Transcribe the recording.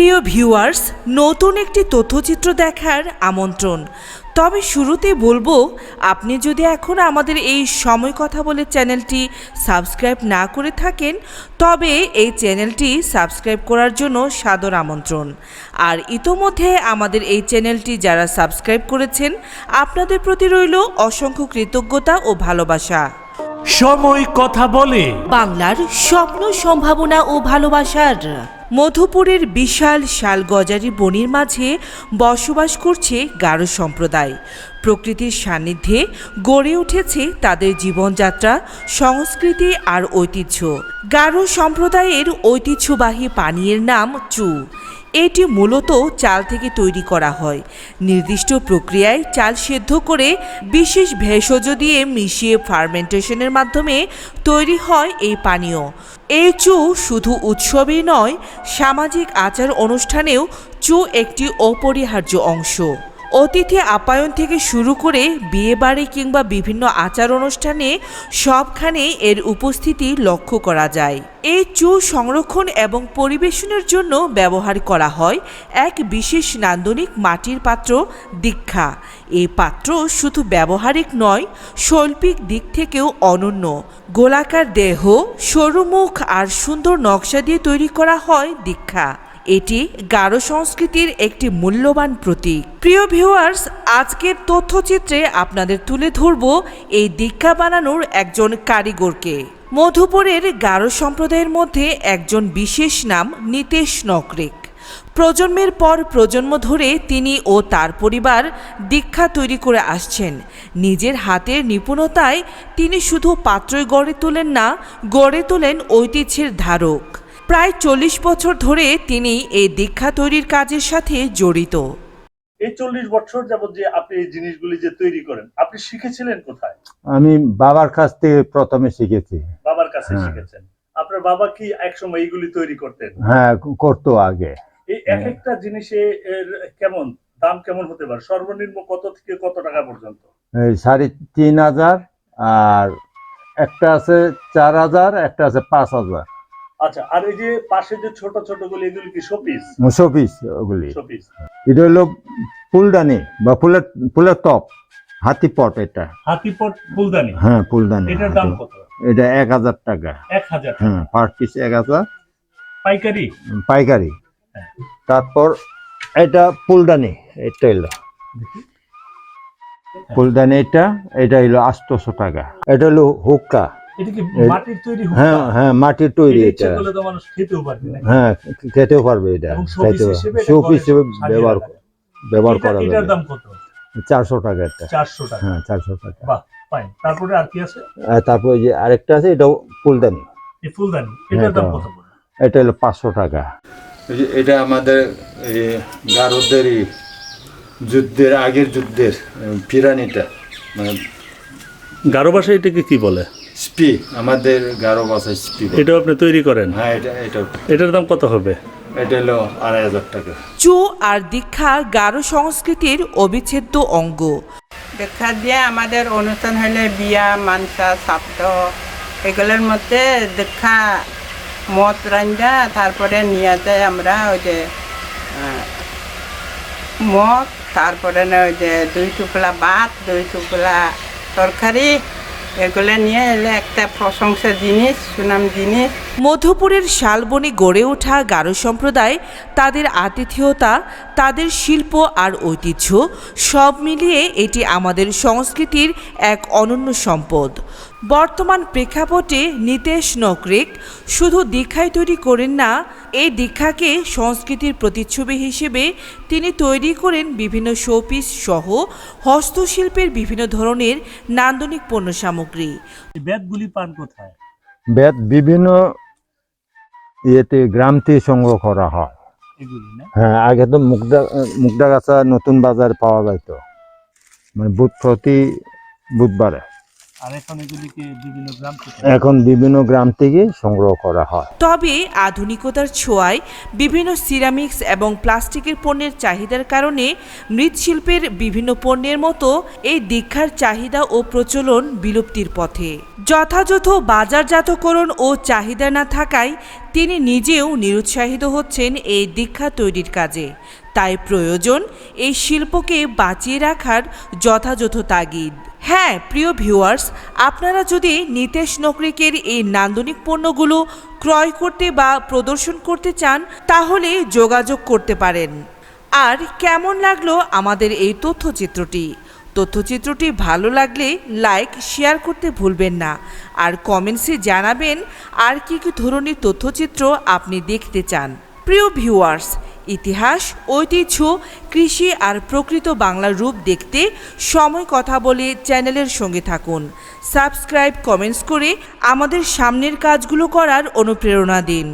প্রিয় ভিউয়ার্স নতুন একটি তথ্যচিত্র দেখার আমন্ত্রণ। তবে শুরুতে বলব আপনি যদি এখন আমাদের এই সময় কথা বলে চ্যানেলটি সাবস্ক্রাইব না করে থাকেন তবে এই চ্যানেলটি সাবস্ক্রাইব করার জন্য সাদর আমন্ত্রণ। আর ইতোমধ্যে আমাদের এই চ্যানেলটি যারা সাবস্ক্রাইব করেছেন আপনাদের প্রতি রইল অসংখ্য কৃতজ্ঞতা ও ভালোবাসা। সময় কথা বলে বাংলার স্বপ্ন সম্ভাবনা ও ভালোবাসার মধুপুরের বিশাল শালগজারি বনির মাঝে বসবাস করছে গারো সম্প্রদায়। প্রকৃতির সান্নিধ্যে গড়ে উঠেছে তাদের জীবনযাত্রা, সংস্কৃতি আর ঐতিহ্য। গারো সম্প্রদায়ের ঐতিহ্যবাহী পানীয়ের নাম চু। এটি মূলত চাল থেকে তৈরি করা হয়। নির্দিষ্ট প্রক্রিয়ায় চাল সেদ্ধ করে বিশেষ ভেষজ দিয়ে মিশিয়ে ফার্মেন্টেশনের মাধ্যমে তৈরি হয় এই পানীয়। এই চু শুধু উৎসবেই নয়, সামাজিক আচার অনুষ্ঠানেও চু একটি অপরিহার্য অংশ। অতিথি আপ্যায়ন থেকে শুরু করে বিয়েবাড়ি কিংবা বিভিন্ন আচার অনুষ্ঠানে সবখানে এর উপস্থিতি লক্ষ্য করা যায়। এই চু সংরক্ষণ এবং পরিবেশনের জন্য ব্যবহার করা হয় এক বিশেষ নান্দনিক মাটির পাত্র দীক্ষা। এই পাত্র শুধু ব্যবহারিক নয়, শৈল্পিক দিক থেকেও অনন্য। গোলাকার দেহ, সরু মুখ আর সুন্দর নকশা দিয়ে তৈরি করা হয় দীক্ষা। এটি গারো সংস্কৃতির একটি মূল্যবান প্রতীক। প্রিয় ভিউয়ার্স আজকের তথ্যচিত্রে আপনাদের তুলে ধরব এই দীক্ষা বানানোর একজন কারিগরকে। মধুপুরের গারো সম্প্রদায়ের মধ্যে একজন বিশেষ নাম নিতেশ নকরেক। প্রজন্মের পর প্রজন্ম ধরে তিনি ও তার পরিবার দীক্ষা তৈরি করে আসছেন। নিজের হাতের নিপুণতায় তিনি শুধু পাত্রই গড়ে তোলেন না, গড়ে তোলেন ঐতিহ্যের ধারক। প্রায় চল্লিশ বছর ধরে তিনি এই দীক্ষা তৈরির কাজের সাথে জড়িত। এই চল্লিশ বছর যাবত যে আপনি এই জিনিসগুলি যে তৈরি করেন আপনি শিখেছিলেন কোথায়? আমি বাবার কাছ থেকে প্রথমে শিখেছি। বাবার কাছে হ্যাঁ। শিখেছেন। আপনার বাবা কি একসময় এইগুলি তৈরি করতেন? হ্যাঁ করতো আগে। এই এক একটা জিনিসে কেমন দাম কেমন হতে পারে? সর্বনিম্ন কত থেকে কত টাকা পর্যন্ত? এই সাড়ে তিন হাজার আর একটা আছে চার হাজার একটা আছে পাঁচ হাজার। আচ্ছা আর এই যে পাশে যে ছোট ছোট গুলি এগুলি কি শোপিস শোপিস ওগুলি। শোপিস এটা হলো ফুলদানি বা ফুলের ফুলের টপ হাতি পট এটা। হাতিপট ফুলদানি? হ্যাঁ ফুলদানি এটার দাম কত? এটা এক হাজার টাকা। এক হাজার হ্যাঁ পার পিস এক হাজার। পাইকারি? পাইকারি। হ্যাঁ। তারপর এটা ফুলদানি এটা হলো। ফুলদানি এটা এটা হলো আটশোশো টাকা। এটা হলো হুক্কা। এটা কি মাটির তৈরি হ্যাঁ হ্যাঁ মাটির তৈরি এটা এটা। ইচ্ছে করলে তো মানুষ খেতেও পারবে হ্যাঁ খেতেও পারবে এটা হিসেবে ব্যবহার ব্যবহার এটা- করা এটার দাম কত? চারশো টাকা টাকা। হ্যাঁ চারশো টাকা। বাহ ফাইন তারপরে আর কি আছে? আর তারপর যে আরেকটা আছে এটাও ফুলদানি। এই ফুলদানি হ্যাঁ, এটার দাম এটা- কত এটা হলো পাঁচশো টাকা। এটা আমাদের গারোদের যুদ্ধের আগের যুদ্ধের পিরানিটা। মানে গারো ভাষায় এটাকে কি বলে? স্পি আমাদের গারো ভাষায় স্পি এটাও আপনি তৈরি করেন? হ্যাঁ এটা এটা এটার দাম কত হবে? এটা হলো আড়াই হাজার টাকা। চু আর দীক্ষা গারো সংস্কৃতির অবিচ্ছেদ্য অঙ্গ। দেখা দিয়ে আমাদের অনুষ্ঠান হলে বিয়া মানসা সাপ্ত এগুলোর মধ্যে দেখা মদ রাঞ্জা তারপরে নিয়ে যায় আমরা ওই যে আহ, মদ তারপরে না ওই যে দুই টুকলা ভাত দুই টুকলা তরকারি একটা জিনিস। মধুপুরের শালবনে গড়ে ওঠা গারো সম্প্রদায়, তাদের আতিথেয়তা, তাদের শিল্প আর ঐতিহ্য, সব মিলিয়ে এটি আমাদের সংস্কৃতির এক অনন্য সম্পদ। বর্তমান প্রেক্ষাপটে নিতেশ নকরেক, শুধু দীক্ষায় তৈরি করেন না এই দীক্ষাকে সংস্কৃতির প্রতিচ্ছবি হিসেবে তিনি তৈরি করেন বিভিন্ন শোপিস সহ হস্তশিল্পের বিভিন্ন ধরনের নান্দনিক পণ্য সামগ্রী। ব্যাগগুলি পান কোথায়? বেদ বিভিন্ন ইয়েতে গ্রাম থেকে সংগ্রহ করা হয়। হ্যাঁ আগে তো মুগদা মুগদা গাছা নতুন বাজারে পাওয়া যাইতো। মানে বুধ প্রতি বুধবারে। এখন বিভিন্ন গ্রাম থেকে সংগ্রহ করা হয়। তবে আধুনিকতার ছোঁয়ায় বিভিন্ন সিরামিক্স এবং প্লাস্টিকের পণ্যের চাহিদার কারণে মৃৎশিল্পের বিভিন্ন পণ্যের মতো এই দীক্ষার চাহিদা ও প্রচলন বিলুপ্তির পথে। যথাযথ বাজারজাতকরণ ও চাহিদা না থাকায় তিনি নিজেও নিরুৎসাহিত হচ্ছেন এই দীক্ষা তৈরির কাজে। তাই প্রয়োজন এই শিল্পকে বাঁচিয়ে রাখার যথাযথ তাগিদ। হ্যাঁ প্রিয় ভিউয়ার্স, আপনারা যদি নিতেশ নকরিকের এই নান্দনিক পণ্যগুলো ক্রয় করতে বা প্রদর্শন করতে চান, তাহলে যোগাযোগ করতে পারেন। আর কেমন লাগল আমাদের এই তথ্যচিত্রটি? তথ্যচিত্রটি ভালো লাগলে লাইক, শেয়ার করতে ভুলবেন না। আর কমেন্টসে জানাবেন আর কি কি ধরনের তথ্যচিত্র আপনি দেখতে চান। প্রিয় ভিউয়ার্স, ইতিহাস, ঐতিহ্য, কৃষি আর প্রকৃত বাংলার রূপ দেখতে সময় কথা বলে চ্যানেলের সঙ্গে থাকুন। সাবস্ক্রাইব, কমেন্টস করে আমাদের সামনের কাজগুলো করার অনুপ্রেরণা দিন।